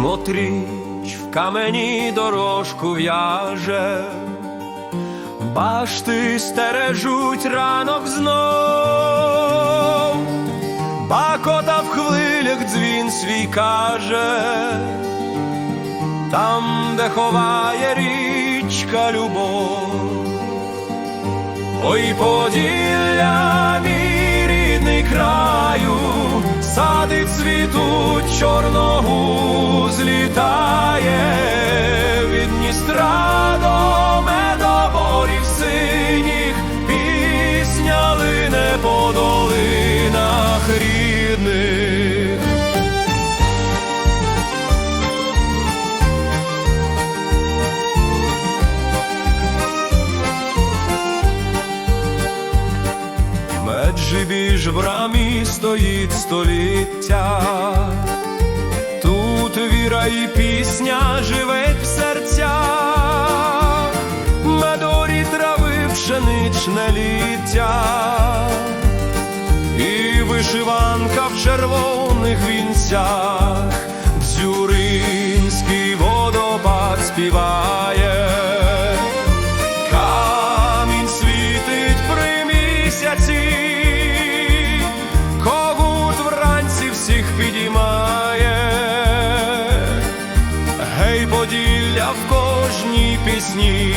отріч в камені дорожку в'яже, башти стережуть ранок знов, бакота в хвилях дзвін свій каже, там, де ховає річка любов. Ой, Поділля, цвітуть, чорногу злітає Меджибіж в рамі стоїть століття, тут віра і пісня живе в серцях, медорі трави пшеничне ліття, і вишиванка в червоних вінцях, Дзюринський водопад співає. поділля в кожній пісні.